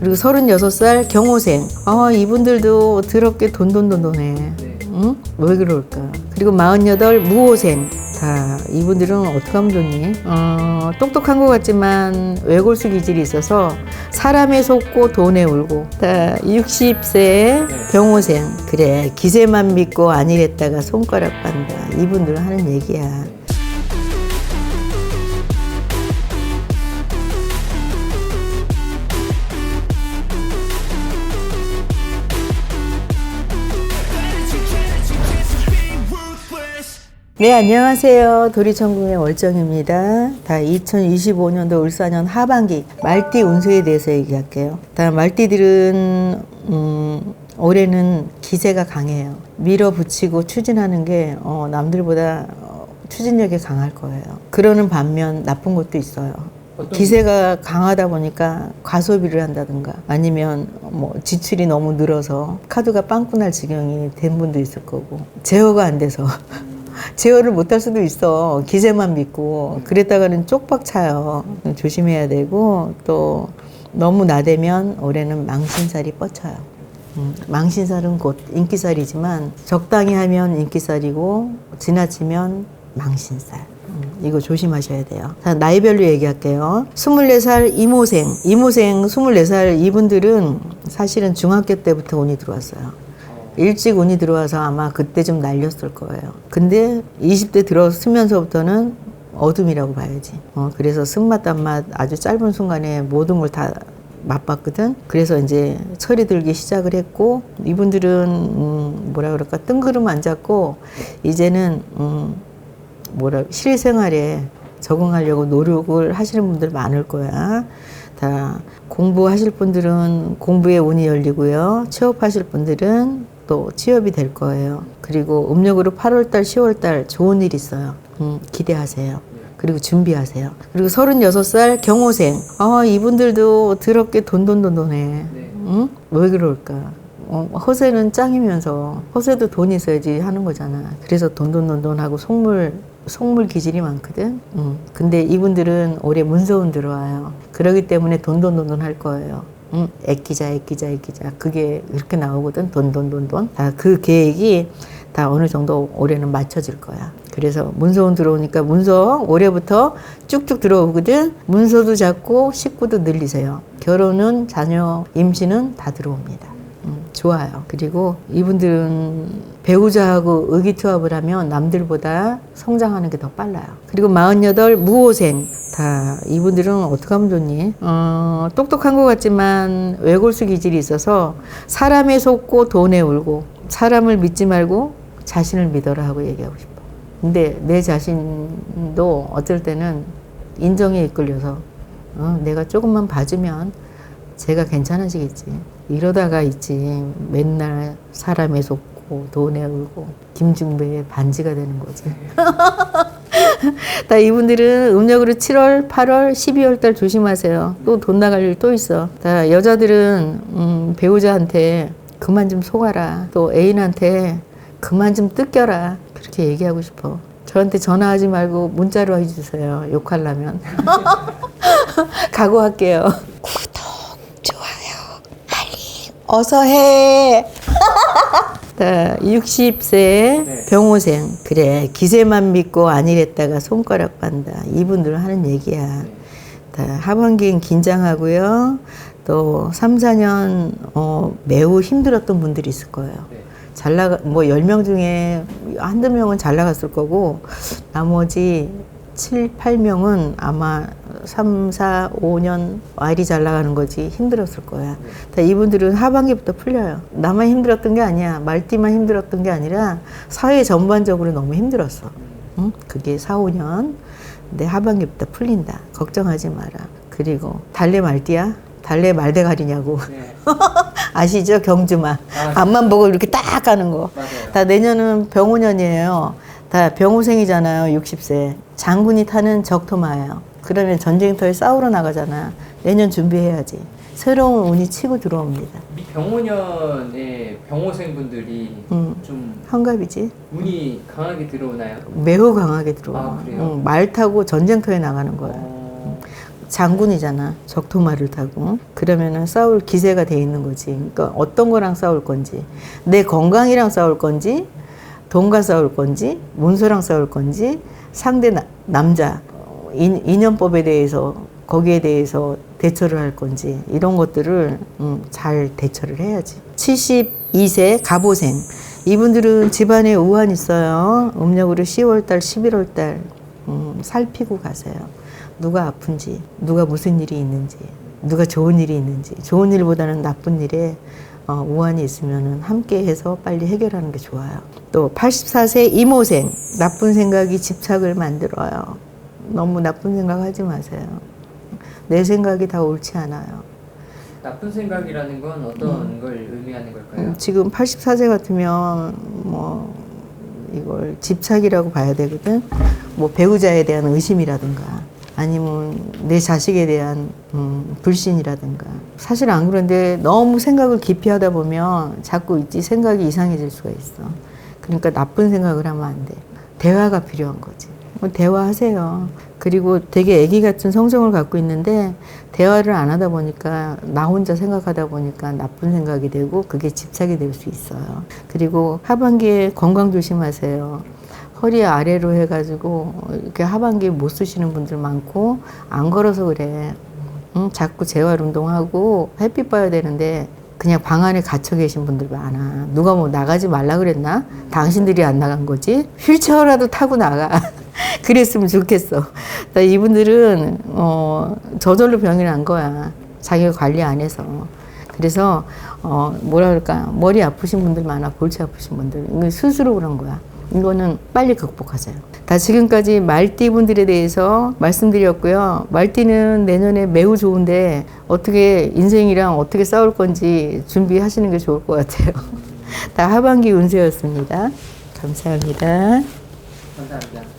그리고 36살 경호생. 아, 이분들도 더럽게 돈돈돈돈해. 네. 응? 왜 그럴까? 그리고 48 무호생. 다 이분들은 어떻게 하면 좋니? 어, 똑똑한 것 같지만 외골수 기질이 있어서 사람에 속고 돈에 울고. 다 60세 병호생. 그래 기세만 믿고 아니랬다가 손가락 빤다. 이분들은 하는 얘기야. 네, 안녕하세요. 도리천궁의 월정입니다. 다 2025년도 울산년 하반기 말띠 운수에 대해서 얘기할게요. 다 말띠들은 음, 올해는 기세가 강해요. 밀어붙이고 추진하는 게 어, 남들보다 어, 추진력이 강할 거예요. 그러는 반면 나쁜 것도 있어요. 기세가 강하다 보니까 과소비를 한다든가 아니면 뭐 지출이 너무 늘어서 카드가 빵꾸 날 지경이 된 분도 있을 거고 제어가 안 돼서 제어를 못할 수도 있어 기세만 믿고 그랬다가는 쪽박 차요 조심해야 되고 또 너무 나대면 올해는 망신살이 뻗쳐요 음, 망신살은 곧 인기살이지만 적당히 하면 인기살이고 지나치면 망신살. 음, 이거 조심하셔야 돼요. 자, 나이별로 얘기할게요. 24살 이모생, 이모생 24살 이분들은 사실은 중학교 때부터 운이 들어왔어요. 일찍 운이 들어와서 아마 그때 좀 날렸을 거예요. 근데 20대 들어서면서부터는 어둠이라고 봐야지. 어, 그래서 쓴맛, 단맛 아주 짧은 순간에 모든 걸 다 맛봤거든. 그래서 이제 철이 들기 시작을 했고 이분들은 음, 뭐라 그럴까 뜬구름 안 잡고 이제는 음, 뭐라 실생활에 적응하려고 노력을 하시는 분들 많을 거야. 다 공부하실 분들은 공부에 운이 열리고요. 취업하실 분들은 또 취업이 될 거예요. 그리고 음력으로 8월달, 10월달 좋은 일 있어요. 음, 기대하세요. 그리고 준비하세요. 그리고 36살 경호생. 아, 이분들도 더럽게 돈돈돈돈해. 네. 응? 왜 그럴까? 어, 허세는 짱이면서 허세도 돈 있어야지 하는 거잖아. 그래서 돈돈돈돈하고 속물 속물 기질이 많거든. 응. 근데 이분들은 올해 문서운 들어와요. 그러기 때문에 돈돈돈돈 할 거예요. 응? 애끼자, 애끼자, 애끼자. 그게 이렇게 나오거든. 돈 돈 돈 돈. 다 그 계획이 다 어느 정도 올해는 맞춰질 거야. 그래서 문서운 들어오니까 문서 올해부터 쭉쭉 들어오거든. 문서도 잡고 식구도 늘리세요. 결혼은 자녀 임신은 다 들어옵니다. 음, 좋아요. 그리고 이분들은 배우자하고 의기투합을 하면 남들보다 성장하는 게 더 빨라요. 그리고 48 무호생. 다 이분들은 어떻게 하면 좋니? 어, 똑똑한 것 같지만 외골수 기질이 있어서 사람에 속고 돈에 울고 사람을 믿지 말고 자신을 믿어라 하고 얘기하고 싶어. 근데 내 자신도 어떨 때는 인정에 이끌려서 어, 내가 조금만 봐주면 제가 괜찮아지겠지. 이러다가 있지. 맨날 사람에 속고 돈에 울고 김중배의 반지가 되는 거지. 다 이분들은 음력으로 7월, 8월, 12월 달 조심하세요. 또 돈 나갈 일 또 있어. 다 여자들은 음, 배우자한테 그만 좀 속아라. 또 애인한테 그만 좀 뜯겨라. 그렇게 얘기하고 싶어. 저한테 전화하지 말고 문자로 해주세요. 욕하려면. 각오할게요. 어서 해. 자, 60세 네. 병호생. 그래, 기세만 믿고 아니랬다가 손가락 빤다. 이분들 하는 얘기야. 다 하반기엔 긴장하고요. 또 3, 4년 어, 매우 힘들었던 분들이 있을 거예요. 네. 잘 나가 뭐 10명 중에 한두 명은 잘 나갔을 거고 나머지 7, 8명은 아마 3, 4, 5년 와일이 잘 나가는 거지 힘들었을 거야. 다 이분들은 하반기부터 풀려요. 나만 힘들었던 게 아니야. 말띠만 힘들었던 게 아니라 사회 전반적으로 너무 힘들었어. 응? 그게 4, 5년. 근데 하반기부터 풀린다. 걱정하지 마라. 그리고 달래 말띠야? 달래 말대가리냐고. 네. 아시죠? 경주마. 아. 앞만 보고 이렇게 딱 가는 거. 맞아요. 다 내년은 병호년이에요. 다 병호생이잖아요. 60세. 장군이 타는 적토마예요. 그러면 전쟁터에 싸우러 나가잖아. 내년 준비해야지. 새로운 운이 치고 들어옵니다. 이 병호년의 병호생분들이 음. 좀 환갑이지. 운이 강하게 들어오나요? 매우 강하게 들어와. 아, 그래요? 응, 말 타고 전쟁터에 나가는 거야. 어, 장군이잖아. 적토마를 타고. 그러면은 싸울 기세가 돼 있는 거지. 그러니까 어떤 거랑 싸울 건지, 내 건강이랑 싸울 건지, 돈과 싸울 건지, 문서랑 싸울 건지, 상대 나- 남자, 어, 인, 인연법에 대해서, 거기에 대해서 대처를 할 건지, 이런 것들을 음, 잘 대처를 해야지. 72세 가보생. 이분들은 집안에 우환 있어요. 음력으로 10월달, 11월달 음, 살피고 가세요. 누가 아픈지, 누가 무슨 일이 있는지, 누가 좋은 일이 있는지, 좋은 일보다는 나쁜 일에 어, 우환이 있으면 함께 해서 빨리 해결하는 게 좋아요. 또 84세 이모생, 나쁜 생각이 집착을 만들어요. 너무 나쁜 생각 하지 마세요. 내 생각이 다 옳지 않아요. 나쁜 생각이라는 건 어떤 걸 의미하는 걸까요? 음, 지금 84세 같으면 뭐 이걸 집착이라고 봐야 되거든. 뭐 배우자에 대한 의심이라든가 아니면 내 자식에 대한 음, 불신이라든가 사실 안 그런데 너무 생각을 깊이 하다 보면 자꾸 있지 생각이 이상해질 수가 있어. 그러니까 나쁜 생각을 하면 안 돼. 대화가 필요한 거지. 뭐 대화하세요. 그리고 되게 애기 같은 성성을 갖고 있는데 대화를 안 하다 보니까 나 혼자 생각하다 보니까 나쁜 생각이 되고 그게 집착이 될 수 있어요. 그리고 하반기에 건강 조심하세요. 허리 아래로 해가지고 이렇게 하반기에 못 쓰시는 분들 많고 안 걸어서 그래. 응? 자꾸 재활 운동하고 햇빛 봐야 되는데 그냥 방 안에 갇혀 계신 분들 많아. 누가 뭐 나가지 말라 그랬나? 당신들이 안 나간 거지? 휠체어라도 타고 나가. 그랬으면 좋겠어. 나 이분들은 어, 저절로 병이 난 거야. 자기가 관리 안 해서. 그래서 어, 뭐라 그럴까? 머리 아프신 분들 많아. 골치 아프신 분들. 스스로 그런 거야. 이거는 빨리 극복하세요. 다 지금까지 말띠 분들에 대해서 말씀드렸고요. 말띠는 내년에 매우 좋은데 어떻게 인생이랑 어떻게 싸울 건지 준비하시는 게 좋을 것 같아요. 다 하반기 운세였습니다. 감사합니다. 감사합니다.